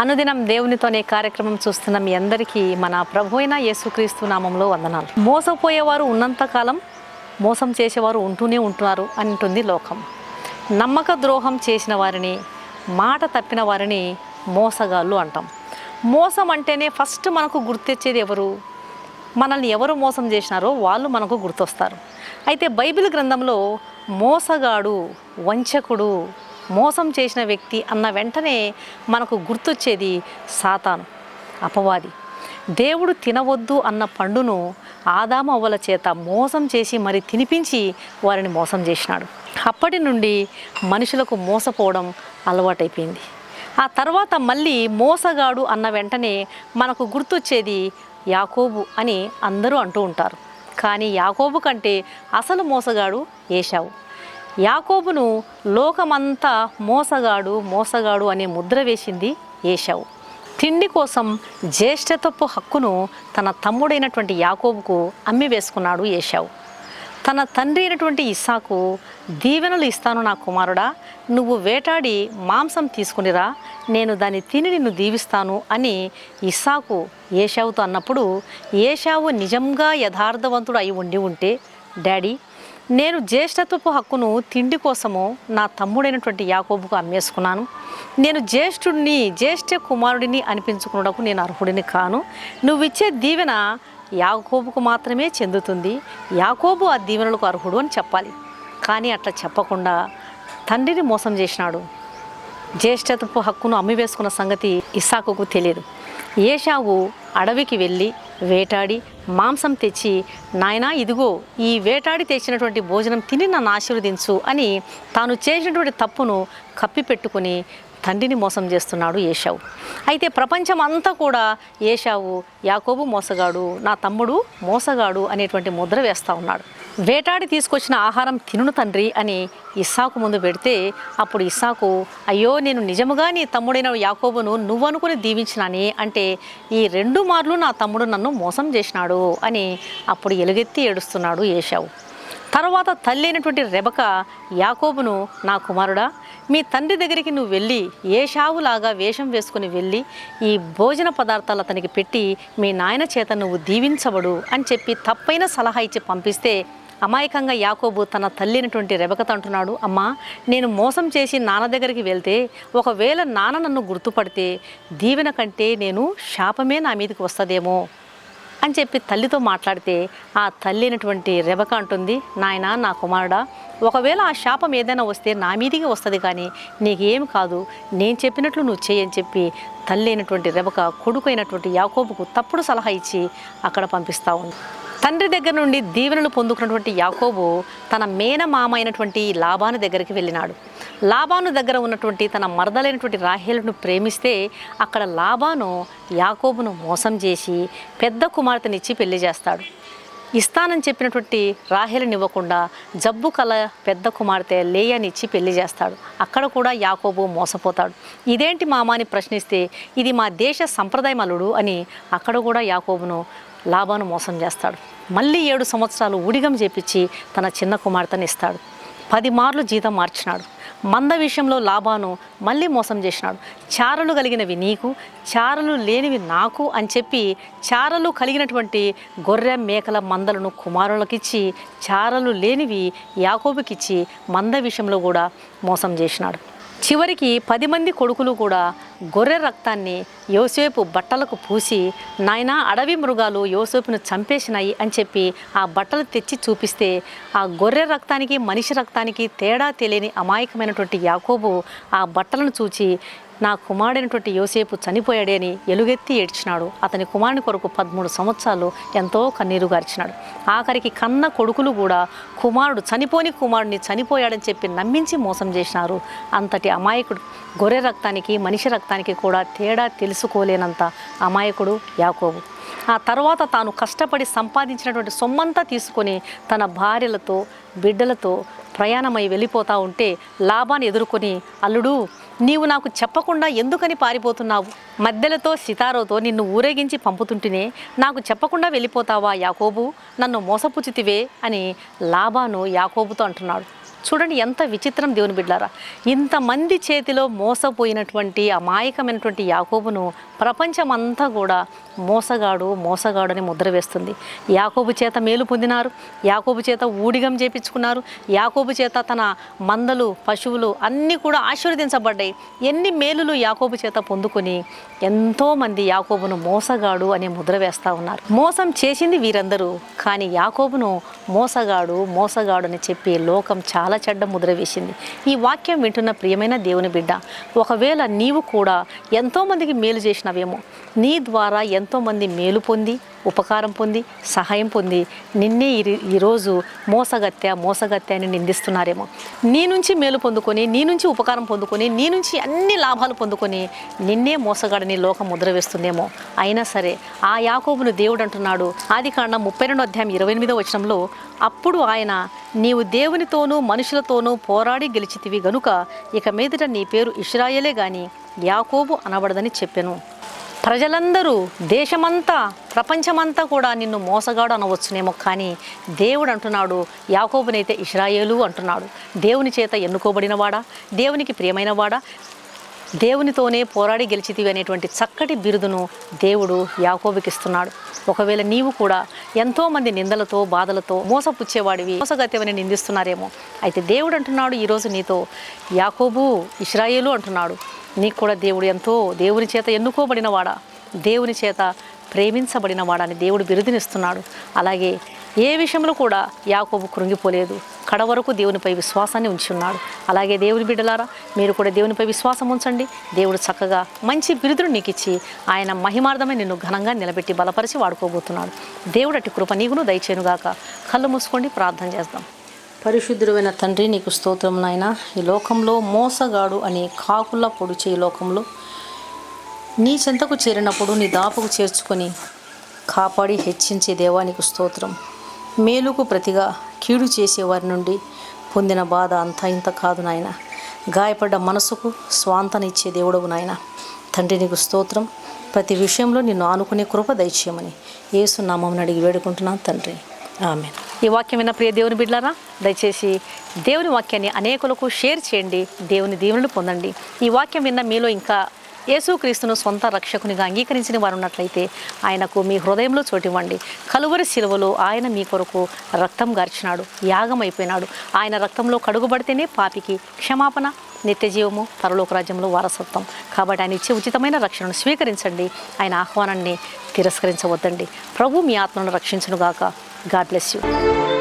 అనుదినం దేవునితోనే కార్యక్రమం చూస్తున్న మీ అందరికీ మన ప్రభు అయిన యేసుక్రీస్తు నామంలో వందనాలు. మోసపోయేవారు ఉన్నంతకాలం మోసం చేసేవారు ఉంటూనే ఉంటున్నారు అంటుంది లోకం. నమ్మక ద్రోహం చేసిన వారిని మాట తప్పిన వారిని మోసగాళ్ళు అంటాం. మోసం అంటేనే ఫస్ట్ మనకు గుర్తొచ్చేది ఎవరు? మనల్ని ఎవరు మోసం చేసినారో వాళ్ళు మనకు గుర్తొస్తారు. అయితే బైబిల్ గ్రంథంలో మోసగాడు వంచకుడు మోసం చేసిన వ్యక్తి అన్న వెంటనే మనకు గుర్తొచ్చేది సాతాను అపవాది. దేవుడు తినవద్దు అన్న పండును ఆదాము అవ్వల చేత మోసం చేసి మరి తినిపించి వారిని మోసం చేసినాడు. అప్పటి నుండి మనుషులకు మోసపోవడం అలవాటైపోయింది. ఆ తర్వాత మళ్ళీ మోసగాడు అన్న వెంటనే మనకు గుర్తొచ్చేది యాకోబు అని అందరూ అంటూ ఉంటారు. కానీ యాకోబు కంటే అసలు మోసగాడు ఏషావు యాకోబును లోకమంతా మోసగాడు మోసగాడు అనే ముద్ర వేసింది ఏషావు తిండి కోసం జ్యేష్ఠతప్పు హక్కును తన తమ్ముడైనటువంటి యాకోబుకు అమ్మి వేసుకున్నాడు ఏషావు తన తండ్రి అయినటువంటి ఇస్సాకు దీవెనలు ఇస్తాను నా కుమారుడా నువ్వు వేటాడి మాంసం తీసుకునిరా నేను దాన్ని తిని నిన్ను దీవిస్తాను అని ఇస్సాకు ఏషావుతో అన్నప్పుడు ఏషావు నిజంగా యథార్థవంతుడు అయి ఉండి ఉంటే డాడీ నేను జ్యేష్ఠత్వపు హక్కును తిండి కోసము నా తమ్ముడైనటువంటి యాకోబుకు అమ్మేసుకున్నాను. నేను జ్యేష్ఠుడిని జ్యేష్ఠ కుమారుడిని అనిపించుకున్నకు నేను అర్హుడిని కాను. నువ్వు ఇచ్చే దీవెన యాకోబుకు మాత్రమే చెందుతుంది. యాకోబు ఆ దీవెనలకు అర్హుడు అని చెప్పాలి. కానీ అట్లా చెప్పకుండా తండ్రిని మోసం చేసినాడు. జ్యేష్ఠత్వపు హక్కును అమ్మివేసుకున్న సంగతి ఇస్సాకుకు తెలియదు. ఏషావు అడవికి వెళ్ళి వేటాడి మాంసం తెచ్చి నాయనా ఇదిగో ఈ వేటాడి తెచ్చినటువంటి భోజనం తిని నన్ను ఆశీర్వదించు అని తాను చేసినటువంటి తప్పును కప్పిపెట్టుకుని తండ్రిని మోసం చేస్తున్నాడు ఏషావు అయితే ప్రపంచం అంతా కూడా ఏషావు యాకోబు మోసగాడు నా తమ్ముడు మోసగాడు అనేటువంటి ముద్ర వేస్తూ ఉన్నాడు. వేటాడి తీసుకొచ్చిన ఆహారం తినును తండ్రి అని ఇస్సాకు ముందు పెడితే అప్పుడు ఇస్సాకు అయ్యో నేను నిజముగా నీ తమ్ముడైన యాకోబును నువ్వనుకుని దీవించినాని అంటే ఈ రెండు మార్లు నా తమ్ముడు నన్ను మోసం చేసినాడు అని అప్పుడు ఎలుగెత్తి ఏడుస్తున్నాడు ఏషావు తర్వాత తల్లి అయినటువంటి రెబక యాకోబును నా కుమారుడా మీ తండ్రి దగ్గరికి నువ్వు వెళ్ళి ఏ షావులాగా వేషం వేసుకుని వెళ్ళి ఈ భోజన పదార్థాలు అతనికి పెట్టి మీ నాయన చేత నువ్వు దీవించబడు అని చెప్పి తప్పైన సలహా ఇచ్చి పంపిస్తే అమాయకంగా యాకోబు తన తల్లి అయినటువంటి రెబకత అంటున్నాడు అమ్మా నేను మోసం చేసి నాన్న దగ్గరికి వెళ్తే ఒకవేళ నాన్న నన్ను గుర్తుపడితే దీవెన కంటే నేను శాపమే నా మీదకి వస్తుందేమో? అని చెప్పి తల్లితో మాట్లాడితే ఆ తల్లి అయినటువంటి రెబక అంటుంది నాయన నా కుమారుడా ఒకవేళ ఆ శాపం ఏదైనా వస్తే నా మీదికి వస్తుంది కానీ నీకేం కాదు. నేను చెప్పినట్లు నువ్వు చేయని చెప్పి తల్లి అయినటువంటి రెబక కొడుకు అయినటువంటి యాకోబుకు తప్పుడు సలహా ఇచ్చి అక్కడ పంపిస్తూ ఉంది. తండ్రి దగ్గర నుండి దీవెనలు పొందుకున్నటువంటి యాకోబు తన మేనమామ అయినటువంటి లాభాను దగ్గరికి వెళ్ళినాడు. లాభాను దగ్గర ఉన్నటువంటి తన మరదలైనటువంటి రాహేలను ప్రేమిస్తే అక్కడ లాభాను యాకోబును మోసం చేసి పెద్ద కుమార్తెనిచ్చి పెళ్ళి చేస్తాడు. ఇస్తానని చెప్పినటువంటి రాహేలునివ్వకుండా జబ్బు కల పెద్ద కుమార్తె లేయనిచ్చి పెళ్ళి చేస్తాడు. అక్కడ కూడా యాకోబు మోసపోతాడు. ఇదేంటి మామాని ప్రశ్నిస్తే ఇది మా దేశ సంప్రదాయం అల్లుడు అని అక్కడ కూడా యాకోబును లాభాను మోసం చేస్తాడు. మళ్ళీ ఏడు సంవత్సరాలు ఉడిగం చేపించి తన చిన్న కుమార్తెని ఇస్తాడు. పది మార్లు జీతం మార్చినాడు. మంద విషయంలో లాభాను మళ్ళీ మోసం చేసినాడు. చారలు కలిగినవి నీకు చారలు లేనివి నాకు అని చెప్పి చారలు కలిగినటువంటి గొర్రె మేకల మందలను కుమారులకిచ్చి చారలు లేనివి యాకోబుకిచ్చి మంద విషయంలో కూడా మోసం చేసినాడు. చివరికి పది మంది కొడుకులు కూడా గొర్రె రక్తాన్ని యోసేపు బట్టలకు పూసి నాయన అడవి మృగాలు యోసేపును చంపేసినాయి అని చెప్పి ఆ బట్టలు తెచ్చి చూపిస్తే ఆ గొర్రె రక్తానికి మనిషి రక్తానికి తేడా తెలియని అమాయకమైనటువంటి యాకోబు ఆ బట్టలను చూచి నా కుమారుడైనటువంటి యోసేపు చనిపోయాడే అని ఎలుగెత్తి ఏడ్చినాడు. అతని కుమారుని కొరకు పదమూడు సంవత్సరాలు ఎంతో కన్నీరు గార్చినాడు. ఆఖరికి కన్న కొడుకులు కూడా కుమారుడు చనిపోని కుమారుడిని చనిపోయాడని చెప్పి నమ్మించి మోసం చేసినారు. అంతటి అమాయకుడు గొర్రె రక్తానికి మనిషి రక్తానికి కూడా తేడా తెలుసుకోలేనంత అమాయకుడు యాకోబు. ఆ తర్వాత తాను కష్టపడి సంపాదించినటువంటి సొమ్మంతా తీసుకొని తన భార్యలతో బిడ్డలతో ప్రయాణమై వెళ్ళిపోతా ఉంటే లాభాన్ని ఎదుర్కొని అల్లుడు నీవు నాకు చెప్పకుండా ఎందుకని పారిపోతున్నావు? మధ్యలతో సితారోతో నిన్ను ఊరేగించి పంపుతుంటేనే నాకు చెప్పకుండా వెళ్ళిపోతావా యాకోబు? నన్ను మోసపుచితివే అని లాభాను యాకోబుతో అంటున్నాడు. చూడండి ఎంత విచిత్రం దేవుని బిడ్డారా ఇంతమంది చేతిలో మోసపోయినటువంటి అమాయకమైనటువంటి యాకోబును ప్రపంచమంతా కూడా మోసగాడు మోసగాడు అని ముద్ర వేస్తుంది. యాకోబు చేత మేలు పొందినారు యాకోబు చేత ఊడిగం చేపించుకున్నారు యాకోబు చేత తన మందలు పశువులు అన్నీ కూడా ఆశీర్వదించబడ్డాయి. ఎన్ని మేలులు యాకోబు చేత పొందుకొని ఎంతోమంది యాకోబును మోసగాడు అనే ముద్ర వేస్తూ ఉన్నారు. మోసం చేసింది వీరందరూ కానీ యాకోబును మోసగాడు మోసగాడు అని చెప్పి లోకం చాలా చెడ్డ ముద్ర వేసింది. ఈ వాక్యం వింటున్న ప్రియమైన దేవుని బిడ్డ ఒకవేళ నీవు కూడా ఎంతోమందికి మేలు చేసినవేమో నీ ద్వారా ఎంతోమంది మేలు పొంది ఉపకారం పొంది సహాయం పొంది నిన్నే ఈ- ఈరోజు మోసగత్య మోసగత్య అని నిందిస్తున్నారేమో. నీ నుంచి మేలు పొందుకొని నీ నుంచి ఉపకారం పొందుకొని నీ నుంచి అన్ని లాభాలు పొందుకొని నిన్నే మోసగాడని లోకం ముద్ర వేస్తుందేమో. అయినా సరే ఆ యాకోబును దేవుడు అంటున్నాడు. ఆది కాండం ముప్పై రెండో అధ్యాయం ఇరవై ఎనిమిదో వచనంలో అప్పుడు ఆయన నీవు దేవునితోనూ మనుషులతోనూ పోరాడి గెలిచితివి గనుక ఇక మీదట నీ పేరు ఇష్రాయలే గాని యాకోబు అనబడదని చెప్పాను. ప్రజలందరూ దేశమంతా ప్రపంచమంతా కూడా నిన్ను మోసగాడు అనవచ్చునేమో కానీ దేవుడు అంటున్నాడు యాకోబునైతే ఇస్రాయేలు అంటున్నాడు. దేవుని చేత ఎన్నుకోబడినవాడా? దేవునికి ప్రియమైనవాడా? దేవునితోనే పోరాడి గెలిచితివి అనేటువంటి చక్కటి బిరుదును దేవుడు యాకోబికిస్తున్నాడు. ఒకవేళ నీవు కూడా ఎంతోమంది నిందలతో బాధలతో మోసపుచ్చేవాడివి మోసగత్యమని నిందిస్తున్నారేమో. అయితే దేవుడు అంటున్నాడు ఈరోజు నీతో యాకోబు ఇస్రాయేలు అంటున్నాడు. నీకు కూడా దేవుడు ఎంతో దేవుని చేత ఎన్నుకోబడినవాడా? దేవుని చేత ప్రేమించబడినవాడని దేవుడు బిరుదునిస్తున్నాడు. అలాగే ఏ విషయంలో కూడా యాకోబు కృంగిపోలేదు. కడ వరకు దేవునిపై విశ్వాసాన్ని ఉంచున్నాడు. అలాగే దేవుని బిడ్డలారా మీరు కూడా దేవునిపై విశ్వాసం ఉంచండి. దేవుడు చక్కగా మంచి బిరుదును నీకు ఇచ్చి ఆయన మహిమార్థమై నిన్ను ఘనంగా నిలబెట్టి బలపరిచి వాడుకోబోతున్నాడు. దేవుడు అట్టి కృప నీకును దయచేనుగాక కళ్ళు మూసుకోండి ప్రార్థన చేద్దాం. పరిశుద్ధుడైన తండ్రి నీకు స్తోత్రం నాయన. ఈ లోకంలో మోసగాడు అనే కాకుల పొడిచే ఈ లోకంలో నీ చెంతకు చేరినప్పుడు నీ దాపుకు చేర్చుకొని కాపాడి హెచ్చించే దేవానికి స్తోత్రం. మేలుకు ప్రతిగా కీడు చేసేవారి నుండి పొందిన బాధ అంతా ఇంత కాదు నాయన. గాయపడ్డ మనసుకు స్వాంతనిచ్చే దేవుడవు నాయన. తండ్రి నీకు స్తోత్రం. ప్రతి విషయంలో నిన్ను ఆనుకునే కృప దయచేయమని ఏసునామం అడిగి వేడుకుంటున్నాను తండ్రి. ఆమె ఈ వాక్యం విన్న ప్రియ దేవుని బిడ్డారా దయచేసి దేవుని వాక్యాన్ని అనేకులకు షేర్ చేయండి. దేవుని దీవులను పొందండి. ఈ వాక్యం విన్న మీలో ఇంకా యేసుక్రీస్తును సొంత రక్షకునిగా అంగీకరించిన వారు ఉన్నట్లయితే ఆయనకు మీ హృదయంలో చోటివ్వండి. కలువరి శిలువలో ఆయన మీ కొరకు రక్తం గార్చినాడు. యాగం అయిపోయినాడు ఆయన రక్తంలో కడుగుబడితేనే పాపికి క్షమాపణ నిత్యజీవము పరలోక రాజ్యంలో వారసత్వం. కాబట్టి ఆయన ఇచ్చే ఉచితమైన రక్షణను స్వీకరించండి. ఆయన ఆహ్వానాన్ని తిరస్కరించవద్దండి. ప్రభు మీ ఆత్మను రక్షించునుగాక. God bless you.